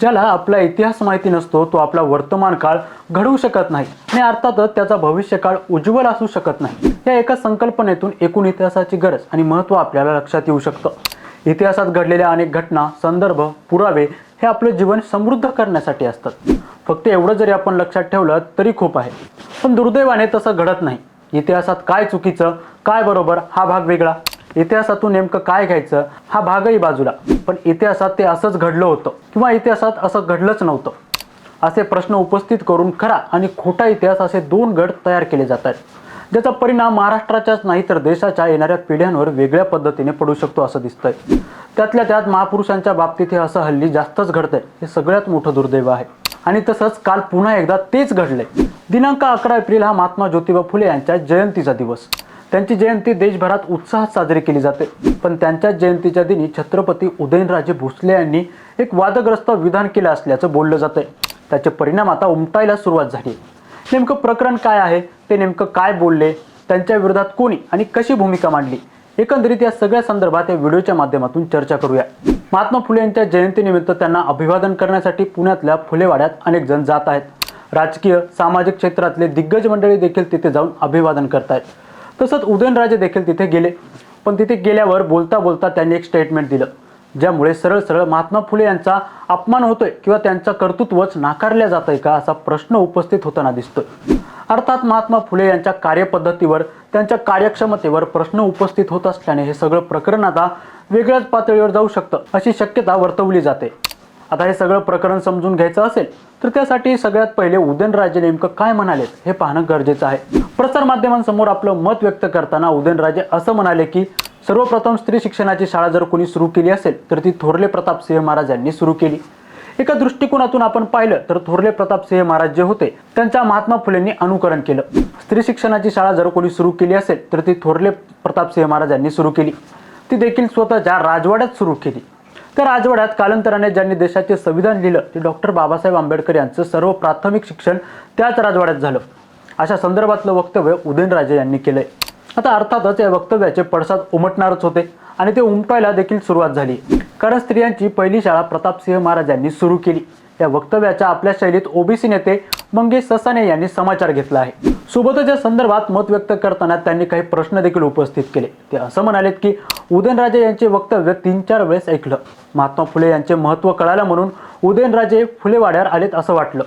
ज्याला आपला इतिहास माहिती नसतो तो आपला वर्तमान काळ घडवू शकत नाही. आणि अर्थातच त्याचा भविष्यकाळ उज्ज्वल असू शकत नाही. या एका संकल्पनेतून एकूण इतिहासाची गरज आणि महत्त्व आपल्याला लक्षात येऊ शकतं. इतिहासात घडलेल्या अनेक घटना संदर्भ पुरावे हे आपलं जीवन समृद्ध करण्यासाठी असतात. फक्त एवढं जरी आपण लक्षात ठेवलं तरी खूप आहे. पण दुर्दैवाने तसं घडत नाही. इतिहासात काय चुकीचं काय बरोबर हा भाग वेगळा. इतिहासातून नेमकं काय घ्यायचं हा भागही बाजूला. पण इतिहासात ते असंच घडलं होतं किंवा इतिहासात असं घडलंच नव्हतं. असे प्रश्न उपस्थित करून खरा आणि खोटा इतिहास असे दोन गट तयार केले जातात. ज्याचा परिणाम महाराष्ट्राच्याच नाही तर देशाच्या येणाऱ्या पिढ्यांवर वेगळ्या पद्धतीने पडू शकतो असं दिसतंय. त्यातल्या त्यात महापुरुषांच्या बाबतीत हे असं हल्ली जास्तच घडतंय. हे सगळ्यात मोठं दुर्दैव आहे. आणि तसंच काल पुन्हा एकदा तेच घडलंय. दिनांक अकरा एप्रिल हा महात्मा ज्योतिबा फुले यांच्या जयंतीचा दिवस. त्यांची जयंती देशभरात उत्साहात साजरी केली जाते. पण त्यांच्या जयंतीच्या दिनी छत्रपती उदयनराजे भोसले यांनी एक वादग्रस्त विधान केलं असल्याचं बोललं जातंय. त्याचे परिणाम आता उमटायला सुरुवात झाली. नेमकं प्रकरण काय आहे? ते नेमकं काय बोलले? त्यांच्या विरोधात कोणी आणि कशी भूमिका मांडली? एकंदरीत या सगळ्या संदर्भात या व्हिडिओच्या माध्यमातून चर्चा करूया. महात्मा फुले यांच्या जयंतीनिमित्त त्यांना अभिवादन करण्यासाठी पुण्यातल्या फुलेवाड्यात अनेक जण जात आहेत. राजकीय सामाजिक क्षेत्रातले दिग्गज मंडळी देखील तिथे जाऊन अभिवादन करतायत. तसंच उदयनराजे देखील तिथे गेले. पण तिथे गेल्यावर बोलता बोलता त्यांनी एक स्टेटमेंट दिलं ज्यामुळे सरळ सरळ महात्मा फुले यांचा अपमान होतोय किंवा त्यांचं कर्तृत्वच नाकारल्या जात आहे का असा प्रश्न उपस्थित होताना दिसतोय. अर्थात महात्मा फुले यांच्या कार्यपद्धतीवर त्यांच्या कार्यक्षमतेवर प्रश्न उपस्थित होत असल्याने हे सगळं प्रकरण आता वेगळ्याच पातळीवर जाऊ शकतं अशी शक्यता वर्तवली जाते. आता हे सगळं प्रकरण समजून घ्यायचं असेल तर त्यासाठी सगळ्यात पहिले उदयनराजे नेमकं काय म्हणालेत हे पाहणं गरजेचं आहे. प्रसार माध्यमांसमोर आपलं मत व्यक्त करताना उदयनराजे असं म्हणाले की सर्वप्रथम स्त्री शिक्षणाची शाळा जर कोणी सुरू केली असेल तर ती थोरले प्रताप सिंह महाराज यांनी सुरू केली. एका दृष्टिकोनातून आपण पाहिलं तर थोरले प्रताप सिंह महाराज जे होते त्यांच्या महात्मा फुलेंनी अनुकरण केलं. स्त्री शिक्षणाची शाळा जर कोणी सुरू केली असेल तर ती थोरले प्रताप सिंह महाराज यांनी सुरू केली. ती देखील स्वतःच्या राजवाड्यात सुरू केली. त्या राजवाड्यात कालांतराने ज्यांनी देशाचे संविधान लिहिलं ते डॉक्टर बाबासाहेब आंबेडकर यांचं सर्व प्राथमिक शिक्षण त्याच राजवाड्यात झालं. अशा संदर्भातलं वक्तव्य उदयनराजे यांनी केलंय. आता अर्थातच या वक्तव्याचे पडसाद उमटणारच होते आणि ते उमटायला देखील सुरुवात झाली. कारण स्त्रियांची पहिली शाळा प्रतापसिंह महाराज यांनी सुरू केली. या वक्तव्याच्या आपल्या शैलीत ओबीसी नेते मंगेश ससाने यांनी समाचार घेतला आहे. सोबतच या संदर्भात मत व्यक्त करताना त्यांनी काही प्रश्न देखील उपस्थित केले. ते असं म्हणालेत की उदयनराजे यांचे वक्तव्य तीन चार वेळेस ऐकलं. महात्मा फुले यांचे महत्त्व कळालं म्हणून उदयनराजे फुलेवाड्यावर आलेत असं वाटलं.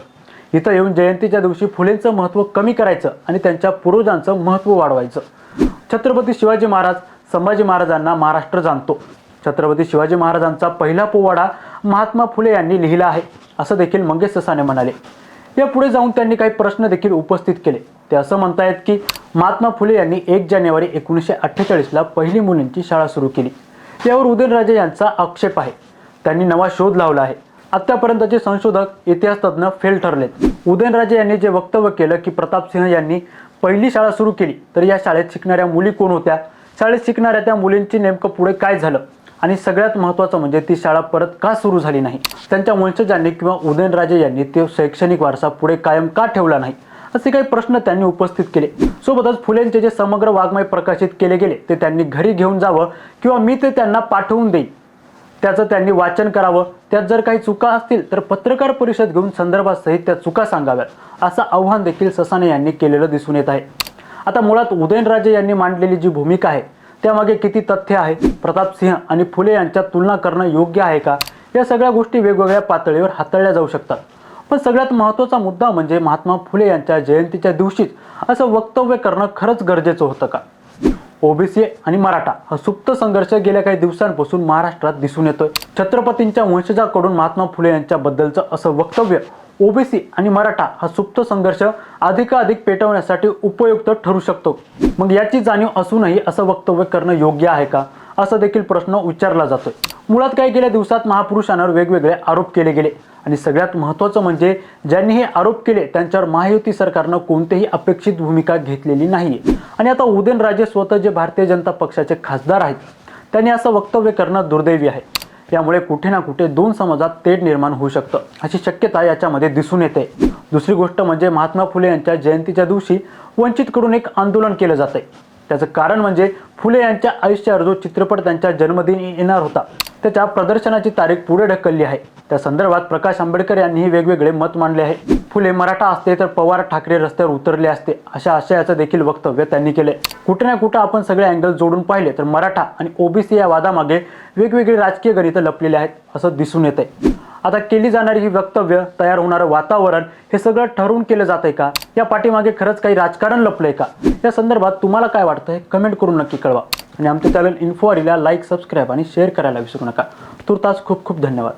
इथं येऊन जयंतीच्या दिवशी फुलेंचं महत्त्व कमी करायचं आणि त्यांच्या पूर्वजांचं महत्त्व वाढवायचं. छत्रपती शिवाजी महाराज संभाजी महाराजांना महाराष्ट्र जाणतो. छत्रपती शिवाजी महाराजांचा पहिला पोवाडा महात्मा फुले यांनी लिहिला आहे असं देखील मंगेश ससाने म्हणाले. यापुढे जाऊन त्यांनी काही प्रश्न देखील उपस्थित केले. ते असं म्हणतायत की महात्मा फुले यांनी एक जानेवारी एकोणीसशे अठ्ठेचाळीसला पहिली मुलींची शाळा सुरू केली. यावर उदयनराजे यांचा आक्षेप आहे. त्यांनी नवा शोध लावला आहे. आतापर्यंतचे संशोधक इतिहास तज्ज्ञ फेल ठरलेत. उदयनराजे यांनी जे वक्तव्य केलं की प्रतापसिंह यांनी पहिली शाळा सुरू केली तर या शाळेत शिकणाऱ्या मुली कोण होत्या? शाळेत शिकणाऱ्या त्या मुलींची नेमकं पुढे काय झालं? आणि सगळ्यात महत्त्वाचं म्हणजे ती शाळा परत का सुरू झाली नाही? त्यांच्या वंशजांनी किंवा उदयनराजे यांनी ते शैक्षणिक वारसा पुढे कायम का ठेवला नाही? असे काही प्रश्न त्यांनी उपस्थित केले. सोबतच फुलेंचे जे समग्र वाङ्मय प्रकाशित केले गेले ते त्यांनी घरी घेऊन जावं किंवा मी ते त्यांना पाठवून देईन. त्याचं त्यांनी वाचन करावं. त्यात जर काही चुका असतील तर पत्रकार परिषद घेऊन संदर्भासहित त्या चुका सांगाव्यात असं आव्हान देखील ससाने यांनी केलेलं दिसून येत आहे. आता मुळात उदयनराजे यांनी मांडलेली जी भूमिका आहे त्यामागे किती तथ्य आहे? प्रताप सिंह आणि फुले यांच्यात तुलना करणं योग्य आहे का? या सगळ्या गोष्टी वेगवेगळ्या पातळीवर हाताळल्या जाऊ शकतात. पण सगळ्यात महत्त्वाचा मुद्दा म्हणजे महात्मा फुले यांच्या जयंतीच्या दिवशीच असं वक्तव्य करणं खरंच गरजेचं होतं का? ओबीसी आणि मराठा हा सुप्त संघर्ष गेल्या काही दिवसांपासून महाराष्ट्रात दिसून येतोय. छत्रपतींच्या वंशजाकडून महात्मा फुले यांच्याबद्दलचं असं वक्तव्य ओबीसी आणि मराठा हा सुप्त संघर्ष अधिकाधिक पेटवण्यासाठी उपयुक्त ठरू शकतो. मग याची जाणीव असूनही असं वक्तव्य करणं योग्य आहे का? असा देखील प्रश्न विचारला जातोय. मुळात काही गेल्या दिवसात महापुरुषांवर वेगवेगळे आरोप केले गेले. आणि सगळ्यात महत्त्वाचं म्हणजे ज्यांनी हे आरोप केले त्यांच्यावर महायुती सरकारनं कोणतीही अपेक्षित भूमिका घेतलेली नाहीये. आणि आता उदयनराजे स्वतः जे भारतीय जनता पक्षाचे खासदार आहेत त्यांनी असं वक्तव्य करणं दुर्दैवी आहे. यामुळे कुठे ना कुठे दोन समाजात तेढ निर्माण होऊ शकतं अशी शक्यता याच्यामध्ये दिसून येते. दुसरी गोष्ट म्हणजे महात्मा फुले यांच्या जयंतीच्या दिवशी वंचितकडून एक आंदोलन केलं जात आहे त्याचं कारण म्हणजे फुले यांच्या आयुष्यावर जो चित्रपट त्यांच्या जन्मदिनी येणार होता त्याच्या प्रदर्शनाची तारीख पुढे ढकलली आहे. त्या संदर्भात प्रकाश आंबेडकर यांनीही वेगवेगळे मत मांडले आहे. फुले मराठा असते तर पवार ठाकरे रस्त्यावर उतरले असते अशा आशयाचं देखील वक्तव्य त्यांनी केले कुठे ना कुठं आपण सगळे अँगल जोडून पाहिले तर मराठा आणि ओबीसी या वादामागे वेगवेगळी राजकीय गणितं लपलेली आहेत असं दिसून येत आहे आता केली जाणारी ही वक्तव्य तयार होणारं वातावरण हे सगळं ठरवून केलं जात आहे का? या पाठीमागे खरंच काही राजकारण लपलंय का? या संदर्भात तुम्हाला काय वाटतंय? कमेंट करून नक्की कळवा. आणि आमच्या चॅनल इन्फोवारीला लाईक सबस्क्राईब आणि शेअर करायला विसरू नका. तुर्तास खूप खूप धन्यवाद.